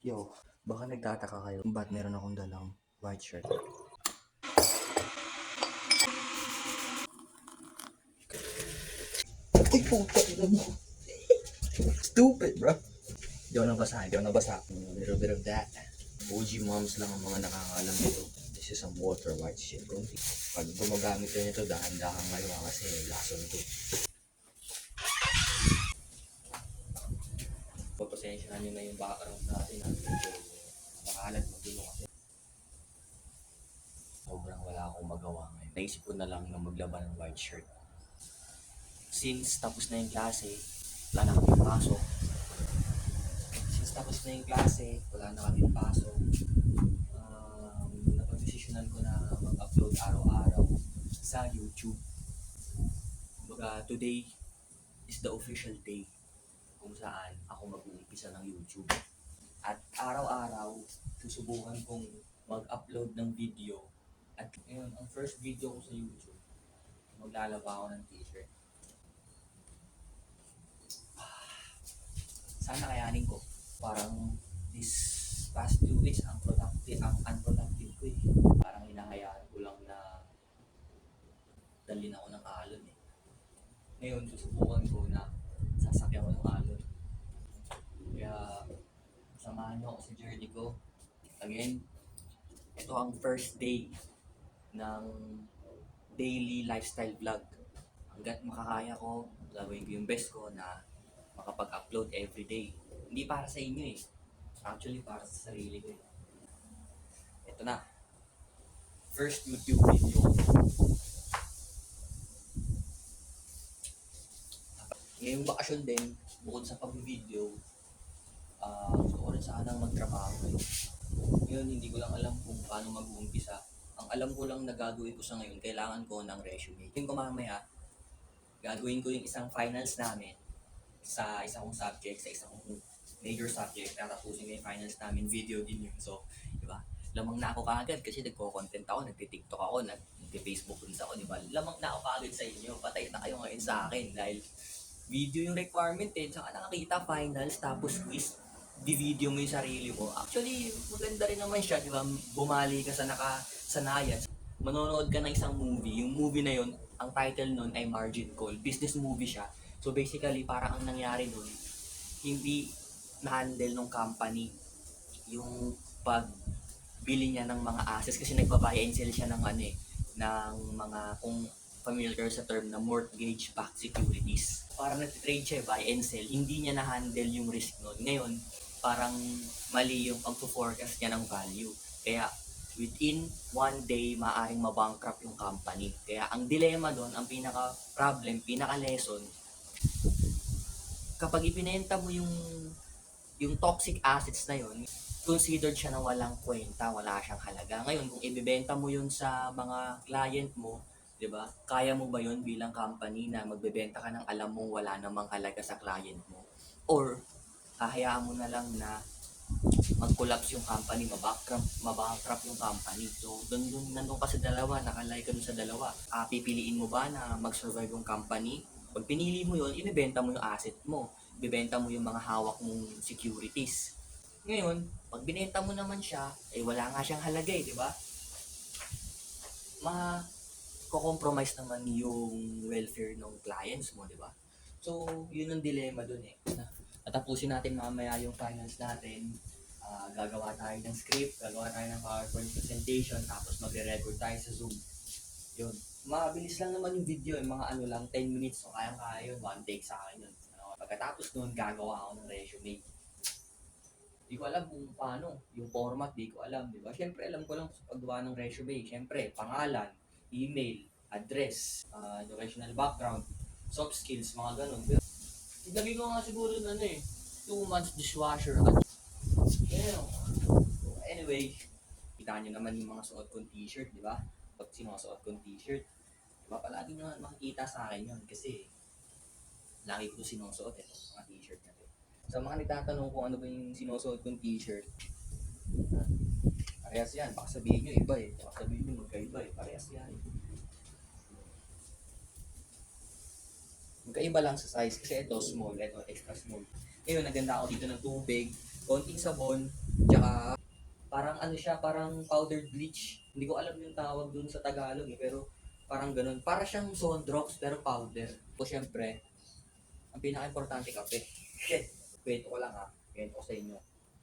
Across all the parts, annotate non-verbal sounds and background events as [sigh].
Yo, baka nagtataka kayo kung ba't meron akong dalang white shirt. Ay, puta mo. Stupid, bro. Di ako nabasa, di ako nabasa. A little bit of that. OG moms lang ang mga nakakaalam nito. This is some water white shit. Kung pag gumagamit ka nito, dahan-dahan kayo kasi lason to. Pagpasensyahan nyo na yung background natin. ha. Medyo makalat magulo kasi. Sobrang wala akong magawa ngayon. Naisip ko na lang na maglaban ng white shirt. Since tapos na yung klase, wala na kami pasok. Since tapos na yung klase, wala na kami pasok. Um, napag-desisyonan ko na mag-upload araw-araw sa YouTube. Kumbaga, today is the official day kung saan ako mag-uumpisa ng YouTube. At araw-araw, susubukan kong mag-upload ng video. At ngayon, ang first video ko sa YouTube, maglalaba ako ng t-shirt. Sana kayanin ko. Parang this past two weeks, ang productive, ang unproductive ko eh. Parang hinahayaan ko lang na dalhin ako ng alon eh. Ngayon, susubukan ko na sasakyan ko ng alon. Kaya, niyo ako sa journey ko. Again, ito ang first day ng daily lifestyle vlog. Hanggat makakaya ko, gagawin ko yung best ko na makapag-upload every day. Hindi para sa inyo eh. Actually, para sa sarili ko eh. Ito na. First YouTube video. Ngayong bakasyon din, bukod sa pag-video, ah rin sanang magtrabaho. eh. Ngayon, hindi ko lang alam kung paano mag-uumpisa. Ang alam ko lang na gagawin ko sa ngayon, kailangan ko ng resume. Yung ko mamaya, gagawin ko yung isang finals namin sa isang kong subject, sa isang kong major subject. Tatapusin ko yung finals namin, video din yun. So, di ba? Lamang na ako kaagad kasi nagko-content ako, nagti-tiktok ako, nag- nagti-facebook din ako, di ba? Lamang na ako kaagad sa inyo. Patay na kayo ngayon sa akin dahil video yung requirement eh. Tsaka nakakita finals, tapos quiz, di-video mo yung sarili mo. Actually, maganda rin naman siya, di ba? Bumali ka sa nakasanayan. Manonood ka ng isang movie. Yung movie na yun, ang title nun ay Margin Call. Business movie siya. So basically, parang ang nangyari nun, hindi na-handle ng company yung pagbili niya ng mga assets kasi nagbabuy and sell siya ng ano eh, ng mga kung familiar sa term na mortgage-backed securities. Parang nag-trade siya, buy and sell, hindi niya na-handle yung risk nun. Ngayon, parang mali yung pag-forecast niya ng value. Kaya within one day, maaaring mabankrupt yung company. Kaya ang dilema doon, ang pinaka-problem, pinaka-lesson, kapag ipinenta mo yung yung toxic assets na yun, considered siya na walang kwenta, wala siyang halaga. Ngayon, kung ibebenta mo yun sa mga client mo, 'di ba? Kaya mo ba yun bilang company na magbebenta ka ng alam mong wala namang halaga sa client mo? Or hahayaan mo na lang na mag-collapse yung company, mabankrupt, mabankrupt yung company. So, doon doon nandun ka sa dalawa, nakalay ka doon sa dalawa. Ah, pipiliin mo ba na mag-survive yung company? Pag pinili mo yun, ibebenta mo yung asset mo. Ibebenta mo yung mga hawak mong securities. Ngayon, pag binenta mo naman siya, eh wala nga siyang halaga eh, di ba? Ma ko-compromise naman yung welfare ng clients mo, di ba? So, yun ang dilema dun eh. Tatapusin natin mamaya yung finance natin. Ah, gagawa tayo ng script, gagawa tayo ng PowerPoint presentation, tapos magre-record tayo sa Zoom. Yun. Mabilis lang naman yung video, yung mga ano lang, 10 minutes, so kayang-kaya yun, one take sa akin yun. Ano, Pagkatapos nun, gagawa ako ng resume. Di ko alam kung paano, yung format, di ko alam, di ba? Siyempre, alam ko lang sa paggawa ng resume. Siyempre, pangalan, email, address, uh, educational background, soft skills, mga ganun. Ilagay ko nga siguro na ano eh, two months dishwasher Pero, anyway, kita nyo naman yung mga suot kong t-shirt, di ba? Pag sinusuot kong t-shirt, di ba? Palagi nyo makikita sa akin yun kasi lagi ko sinusuot eh, mga t-shirt na to. Sa mga nagtatanong kung ano ba yung sinusuot kong t-shirt, parehas yan. Baka sabihin nyo iba eh. Baka sabihin nyo magkaiba eh. Parehas yan. Magkaiba lang sa size kasi ito small, ito extra small. Ngayon, naganda ako dito ng tubig, konting sabon, Tsaka, parang ano siya, parang powdered bleach. Hindi ko alam yung tawag dun sa Tagalog eh, pero parang ganun. Para siyang Sondrox, pero powder. O syempre, ang pinaka-importante kape. Kwento ko lang ha, kwento ko sa inyo.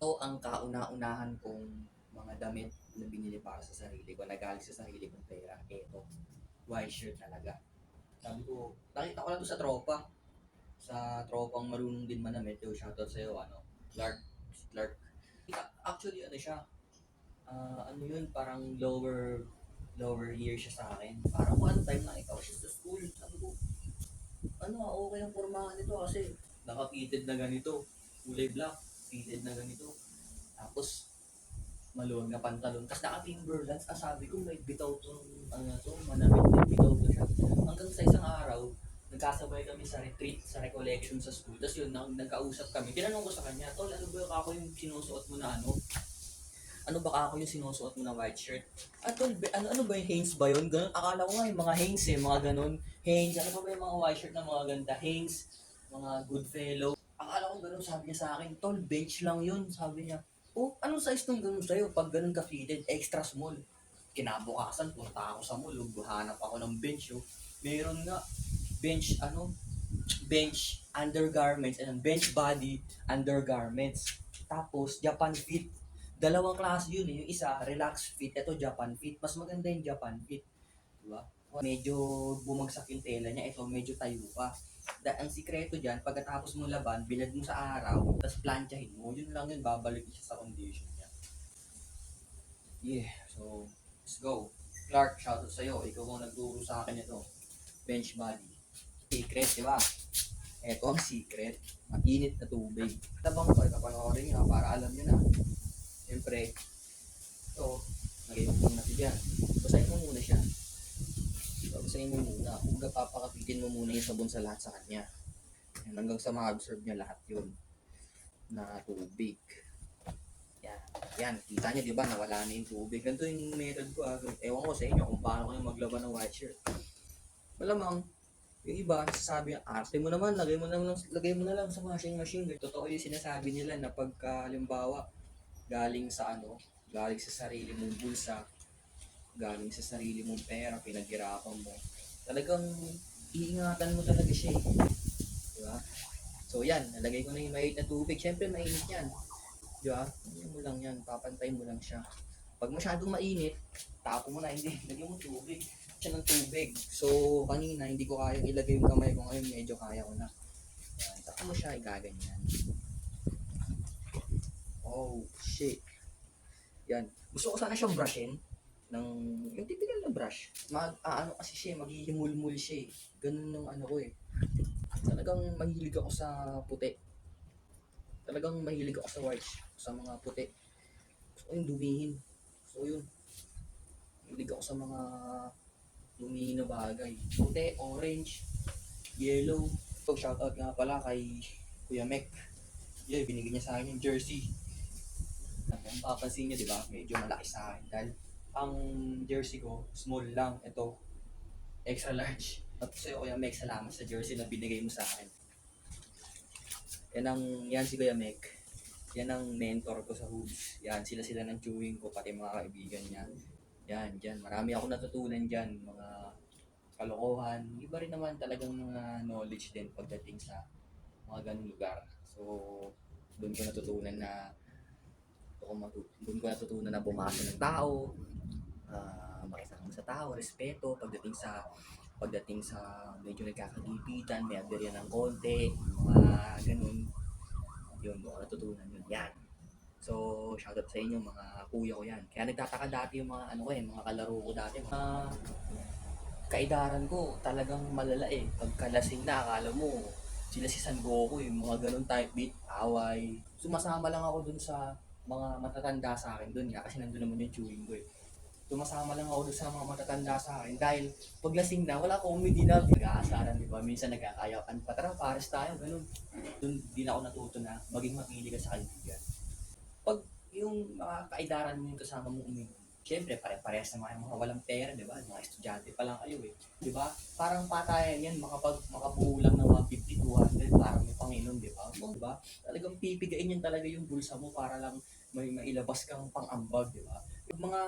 Ito ang kauna-unahan kong mga damit na binili para sa sarili ko, nagaling sa sarili kong pera. Ito, white shirt talaga. Sabi ko, nakita ko lang to sa tropa. Sa tropang marunong din manamit. Yo, shoutout sa'yo, ano, Clark. Clark. Actually, ano siya, ah, ano yun, parang lower lower year siya sa akin. Parang one time nakita ko siya sa school. Sabi ko, ano, ah, okay ang pormahan nito kasi naka-fitted na ganito. Kulay black, fitted na ganito. Tapos, maluwag na pantalon. Tapos naka-Timberlands. Ah, sabi ko, may bitaw to, ano to, manamit, may bitaw to siya. Hanggang sa isang araw, nagkasabay kami sa retreat, sa recollection sa school. Tapos yun, nag nagkausap kami. Tinanong ko sa kanya, Tol, ano ba ako yung sinusuot mo na ano? Ano ba ako yung sinusuot mo na white shirt? Ah, Tol, ano, ano ba yung Hanes ba yun? Ganun, akala ko nga yung mga Hanes eh, mga ganun. Hanes, ano ba ba yung mga white shirt na mga ganda? Hanes, mga Goodfellow. Akala ko ganun, sabi niya sa akin, Tol, bench lang yun, sabi niya. Oh, anong size nung ganun sa'yo? Pag ganun ka-fitted, extra small. Kinabukasan, punta ako sa mall, hanap ako ng bench, oh. Meron nga, bench, ano, bench undergarments, and bench body undergarments. Tapos, Japan fit. Dalawang klase yun eh. Yung isa, relax fit. Ito, Japan fit. Mas maganda yung Japan fit. Diba? Medyo bumagsak yung tela niya. Ito, medyo tayo pa. Da, ang sikreto dyan, pagkatapos mo laban, bilad mo sa araw, tapos planchahin mo, yun lang yun, babalik siya sa condition niya. Yeah, so, let's go. Clark, shoutout sa'yo. Ikaw ang nagturo sa akin ito. Bench body. Secret, di ba? Ito ang secret. Mainit na tubig. Tabang ko, kapanoorin nyo para alam nyo na. Siyempre, ito, lagay mo muna siya dyan. Basahin mo muna siya. Babasahin mo muna. Kung papakapitin mo muna yung sabon sa lahat sa kanya. Yan, hanggang sa ma-absorb niya lahat yun na tubig. Yan. Yan, kita niyo di ba nawala na yung tubig. Ganito yung method ko ah. Ewan ko sa inyo kung paano kayo maglaban ng white shirt. Malamang, yung iba, sasabi, arte mo naman, lagay mo na lang, lagay mo na lang sa washing machine. Totoo yung sinasabi nila na pagka, halimbawa, galing sa ano, galing sa sarili mong bulsa, galing sa sarili mong pera, pinaghirapan mo, talagang iingatan mo talaga siya eh. Di ba? So yan, nalagay ko na yung mainit na tubig. Siyempre mainit yan. Di ba? Ano mo lang yan, papantay mo lang siya. Pag masyadong mainit, tapo mo na, hindi, [laughs] lagyan mo tubig. Siya ng tubig. So, kanina, hindi ko kayang ilagay yung kamay ko ngayon, medyo kaya ko na. Yan, saka mo siya igaganyan. Oh, shit. Yan. Gusto ko sana siyang brushin ng yung typical na brush. Mag, ah, ano kasi siya, maghihimulmul siya eh. Ganun yung ano ko eh. Talagang mahilig ako sa puti. Talagang mahilig ako sa white, sa mga puti. Gusto yung dumihin. So yun. Mahilig ako sa mga dumihin na bagay. Puti, orange, yellow. So shoutout nga pala kay Kuya Mek. Yeah, binigyan niya sa akin yung jersey. Kung papansin niyo, di ba, medyo malaki sa akin. Dahil ang jersey ko, small lang. Ito, extra large. Tapos sa'yo, Kuya Mek, salamat sa jersey na binigay mo sa akin. Yan ang, yan si Kuya Mek. Yan ang mentor ko sa hoops. Yan, sila-sila ng chewing ko, pati mga kaibigan niya. Yan, dyan. Marami ako natutunan dyan. Mga kalokohan. Iba rin naman talagang mga knowledge din pagdating sa mga ganung lugar. So, doon ko natutunan na doon ko natutunan na bumasa ng tao, ah makisama sa tao, respeto pagdating sa pagdating sa medyo nagkakagipitan, may aberya ng konti, mga ganun. Yun, ko natutunan yun. Yan. So, shoutout sa inyo mga kuya ko yan. Kaya nagtataka dati yung mga ano ko eh, mga kalaro ko dati. Mga kaidaran ko talagang malala eh. Pagkalasing na, akala mo, sila si San Goku, yung mga ganun type beat, away. Sumasama lang ako dun sa mga matatanda sa akin dun kasi nandun naman yung chewing ko eh. Sumasama lang ako sa mga matatanda sa akin dahil paglasing na, wala comedy na. Nag-aasaran, di ba? Minsan nagkakayakan pa. Tara, pares tayo, ganun. Dun din ako natuto na maging mapili ka sa kaibigan. Pag yung mga kaidaran mo yung kasama mo uminom, Siyempre, pare-parehas na mga, mga walang pera, di ba? Mga estudyante pa lang kayo eh. Di ba? Parang patayan yan, makapag, makabuo lang ng mga 50, 200, parang may Panginoon, di ba? Di ba? Talagang pipigain yan talaga yung bulsa mo para lang may mailabas kang pang-ambag, di ba? Yung mga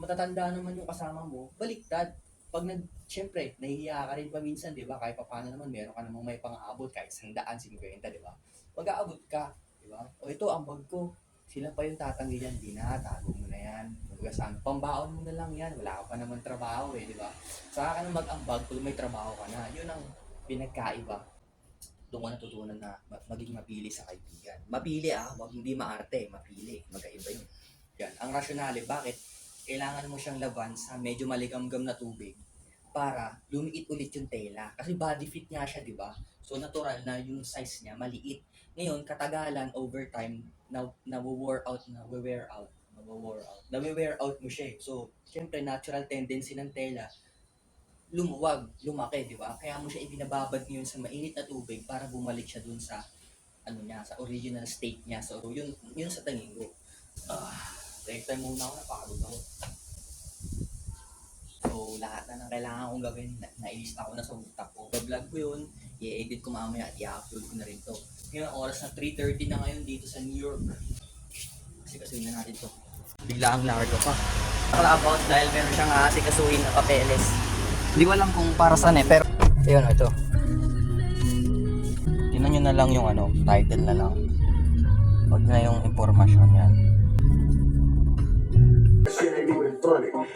matatanda naman yung kasama mo, baliktad. Pag nag, syempre, nahihiya ka rin pa minsan, di ba? Kahit pa paano naman, meron ka namang may pang-aabot, kahit sandaan, 50, di ba? Mag-aabot ka, di ba? O ito, ang bag ko. Sila pa yung tatanggi yan, di na, tago mo na yan. Kumbaga saan, pambaon mo na lang yan, wala ka pa naman trabaho eh, di ba? Saka ka na mag-ambag kung may trabaho ka na. Yun ang pinagkaiba. Doon ko natutunan na ma- maging mapili sa kaibigan. Mapili ah, wag hindi maarte, mapili. Magkaiba yun. Yan. Ang rasyonale, bakit? Kailangan mo siyang laban sa medyo maligamgam na tubig para lumiit ulit yung tela. Kasi body fit nga siya, di ba? So, natural na yung size niya, maliit. Ngayon, katagalan, over time, na, na-wear out, na-wear out, na-wear out, na-wear out mo siya eh. So, syempre, natural tendency ng tela, lumuwag, lumaki, di ba? Kaya mo siya ibinababad ngayon sa mainit na tubig para bumalik siya dun sa, ano niya, sa original state niya. So, yun, yun sa tingin ko. Ah, take time muna ako, napagod ako. So, lahat na ng kailangan kong gawin, na, nailista ko na sa utak ko. Vlog ko yun, i-edit ko mamaya at i-upload ko na rin to. Ngayon, oras na 3.30 na ngayon dito sa New York. Kasi kasuhin na natin to. Bigla ang largo pa. Nakalabout dahil meron siyang ate kasuhin na papeles. Hindi ko alam kung para saan eh, pero... Ayun, ito. Tingnan nyo na lang yung ano, title na lang. Huwag na yung impormasyon yan.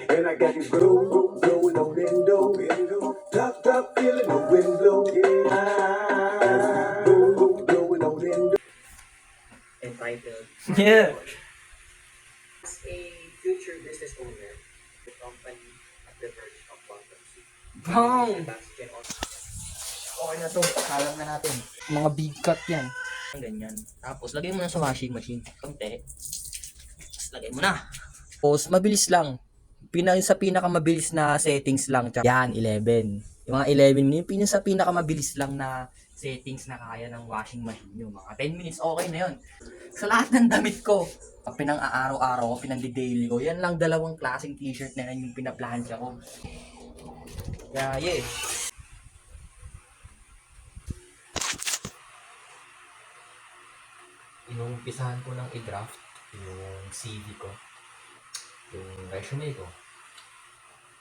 And I got you blow, blow, blowing on window, window. Top, top, feeling the wind blow, yeah. Blow, blow, blowing on window. entitled. Yeah. As a future business owner, the company at the verge of bankruptcy. On. Okay na to. Kalam na natin. Mga big cut yan. Ganyan. Tapos, lagay mo na sa washing machine. Konti. Tapos, lagay mo na. Tapos, mabilis lang. Pina, sa pinakamabilis na settings lang. Tsaka, yan, 11. Yung mga 11 minutes, yung sa pinakamabilis lang na settings na kaya ng washing machine nyo. Mga 10 minutes, okay na yun. Sa lahat ng damit ko, pinang-aaraw-araw ko, pinang-daily ko, yan lang dalawang klaseng t-shirt na yan yung pinaplansya ko. Kaya, yeah. inumpisahan ko ng i-draft yung CV ko, yung resume ko.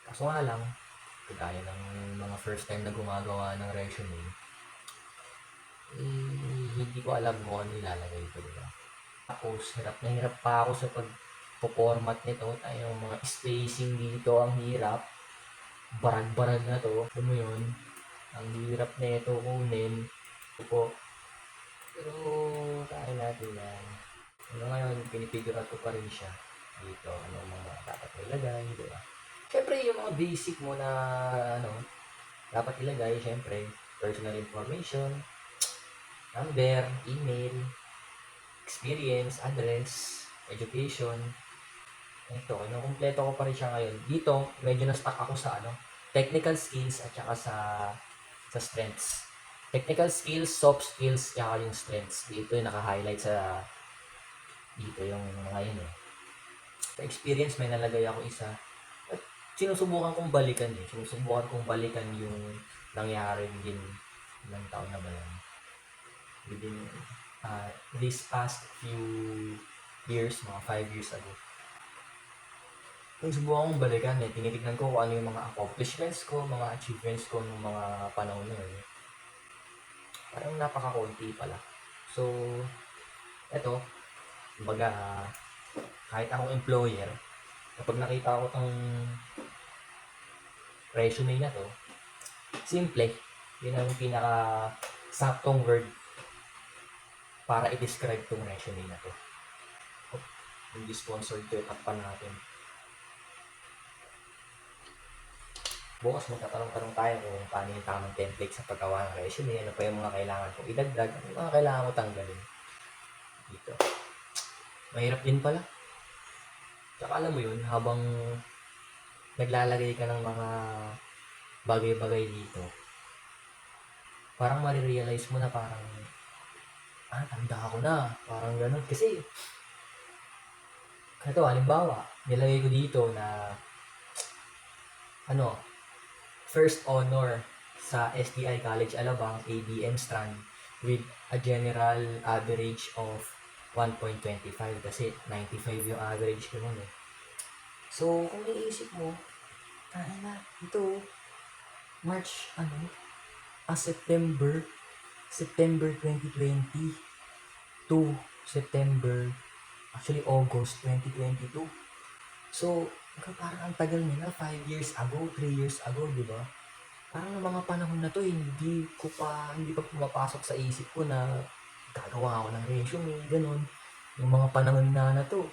Kaso nga lang, kagaya ng mga first time na gumagawa ng resume, eh, hindi ko alam kung ano ilalagay ko, diba? Tapos, hirap na hirap pa ako sa pag-format nito. Tayo, mga spacing dito, ang hirap. Barag-barag na to. Alam mo yun? Ang hirap na ito kunin. Ito po, pero, kaya natin yan. Ano ngayon, pinipigure out ko pa rin siya. Dito, ano mga dapat ilagay, di ba? Siyempre, yung mga basic mo na, ano, dapat ilagay, siyempre, personal information, number, email, experience, address, education. Ito, kinukumpleto ko pa rin siya ngayon. Dito, medyo na-stuck ako sa, ano, technical skills at saka sa, sa strengths technical skills, soft skills, tsaka yung strengths. Dito yung naka-highlight sa dito yung mga yun eh. Sa experience, may nalagay ako isa. Sinusubukan kong balikan eh. Sinusubukan kong balikan yung nangyari within ilang taon na ba yan. Within uh, this past few years, mga 5 years ago. Kung subukan kong balikan eh, tinitignan ko kung ano yung mga accomplishments ko, mga achievements ko nung mga panahon na yun parang napaka-konti pala. So, eto, kumbaga, kahit akong employer, kapag nakita ko tong resume na to, simple. Yun ang pinaka saktong word para i-describe tong resume na to. Oh, Hindi sponsored to, takpan natin. bukas magtatanong-tanong tayo kung paano yung tamang template sa paggawa ng resume, ano pa yung mga kailangan kong idagdag, ano yung mga kailangan ko tanggalin. Dito. Mahirap din pala. Tsaka alam mo yun, habang naglalagay ka ng mga bagay-bagay dito, parang marirealize mo na parang, ah, tanda ako na. Parang ganun. Kasi, ito, halimbawa, nilagay ko dito na, ano, first honor sa STI College Alabang, ABM Strand, with a general average of 1.25 kasi 95 yung average ko nun eh. So, kung iisip mo, tayo na, ito, March, ano, ah, September, September 2020 to September, actually August 2022. So, parang ang tagal nila, 5 years ago, 3 years ago, di ba? Parang ng mga panahon na to, hindi ko pa, hindi pa pumapasok sa isip ko na gagawa ako ng resume, ganun. Yung mga panahon na na to,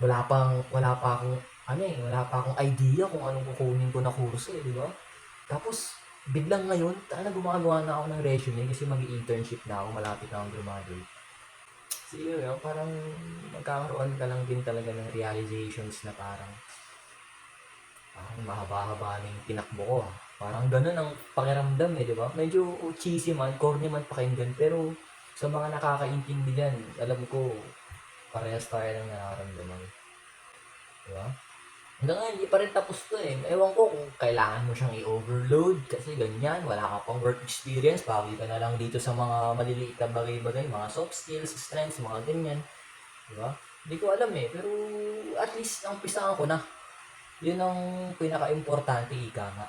wala pang, wala pa akong, ano eh, wala pa akong idea kung anong kukunin ko na kurso eh, di ba? Tapos, biglang ngayon, talaga gumagawa na ako ng resume kasi mag-internship na ako, malapit na akong graduate. So, yun, yun, parang magkakaroon ka lang din talaga ng realizations na parang parang mahaba-haba na yung tinakbo ko ah. Parang ganun ang pakiramdam eh, di ba? Medyo cheesy man, corny man pakinggan, pero sa mga nakakaintindi dyan, alam ko, parehas tayo ng nararamdaman. Di ba? Hanggang ngayon, hindi pa rin tapos to eh. Ewan ko kung kailangan mo siyang i-overload kasi ganyan, wala ka pang work experience, bawi ka na lang dito sa mga maliliit na bagay-bagay, mga soft skills, strengths, mga ganyan. Di ba? Hindi ko alam eh, pero at least ang pisahan ko na. Yun ang pinaka-importante, ika nga.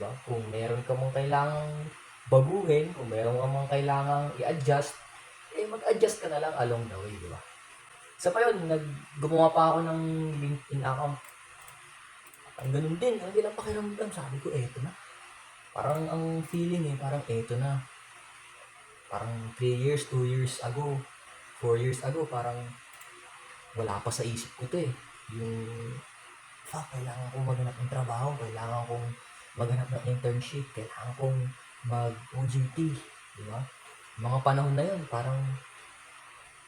Diba? Kung meron ka mong kailangang baguhin, kung meron ka mong kailangang i-adjust, eh mag-adjust ka na lang along the way, di ba? Sa pa yun, nag, gumawa pa ako ng LinkedIn account. Ang ganun din, ang bilang pakiramdam, sabi ko, eto na. Parang ang feeling eh, parang eto na. Parang 3 years, 2 years ago, 4 years ago, parang wala pa sa isip ko to eh. Yung, fuck, kailangan kong maghanap ng trabaho, kailangan kong maghanap ng internship, kailangan kong mag-OJT, di ba? Mga panahon na yun, parang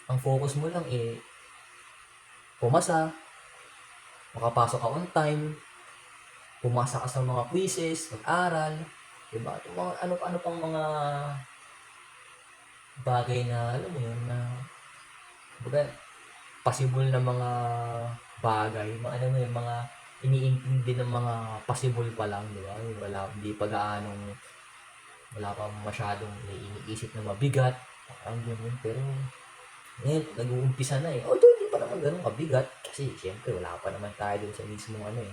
ang focus mo lang eh, pumasa, makapasok ka on time, pumasa ka sa mga quizzes, mag-aral, di ba? At mga, ano, ano pang mga bagay na, alam mo yun, na, baga, possible na mga bagay, mga ano mo yun, mga iniintindi ng mga possible pa lang, di ba? Wala, hindi pa gaanong, wala pa masyadong iniisip na mabigat, parang ganun, pero, ngayon, nag-uumpisa na eh. Although, pa ganun kabigat, kasi siyempre, wala pa naman tayo dun sa mismong ano eh.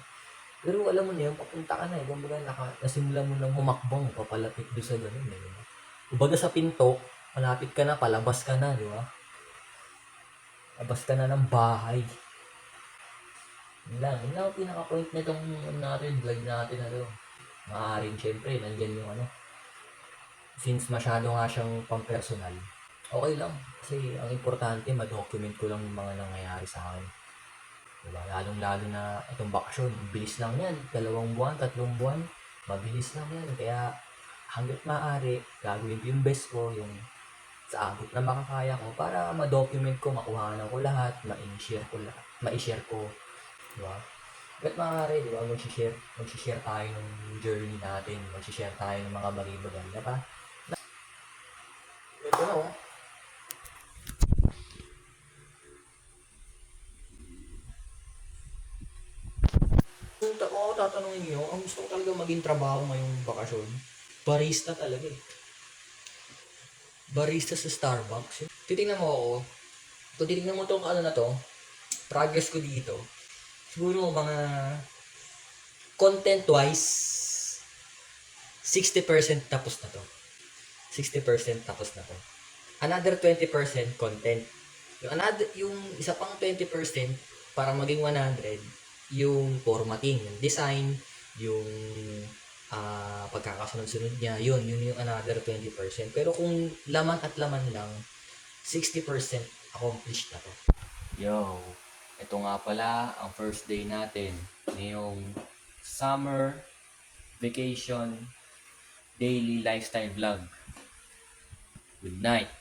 Pero alam mo na yun, papunta ka na eh. Kumbaga, naka, nasimula mo nang humakbang, papalapit doon sa ganun eh. Kumbaga sa pinto, malapit ka na, palabas ka na, di ba? Labas ka na ng bahay. Yun lang, yun lang ang pinaka-point na itong ano natin, vlog natin na to. Maaaring syempre, nandyan yung ano. Since masyado nga siyang pang-personal, okay lang. Kasi ang importante, ma-document ko lang yung mga nangyayari sa akin. Diba? Lalong-lalo na itong bakasyon, bilis lang yan. Dalawang buwan, tatlong buwan, mabilis lang yan. Kaya hanggat maaari, gagawin ko yung best ko, yung sa abot na makakaya ko para ma-document ko, makuhanan ko lahat, ma-share ko lahat, ma-share ko, di ba? Hanggat maaari, di ba, mag-share, mag-share tayo ng journey natin, mag-share tayo ng mga bagay-bagay, di ba? Ito na, oh. Kung ta- ako tatanungin niyo, ang gusto ko talaga maging trabaho ngayong bakasyon, barista talaga eh. Barista sa Starbucks. Titingnan mo ako, kung titingnan mo tong ano na to, progress ko dito, siguro mga content-wise, 60% tapos na to. 60% tapos na to. Another 20% content. Yung another, yung isa pang 20% para maging 100, yung formatting, yung design, yung ah pagkakasunod-sunod niya, yun, yun yung another 20%. Pero kung laman at laman lang, 60% accomplished na to. Yo, ito nga pala ang first day natin ngayong summer vacation daily lifestyle vlog. Good night.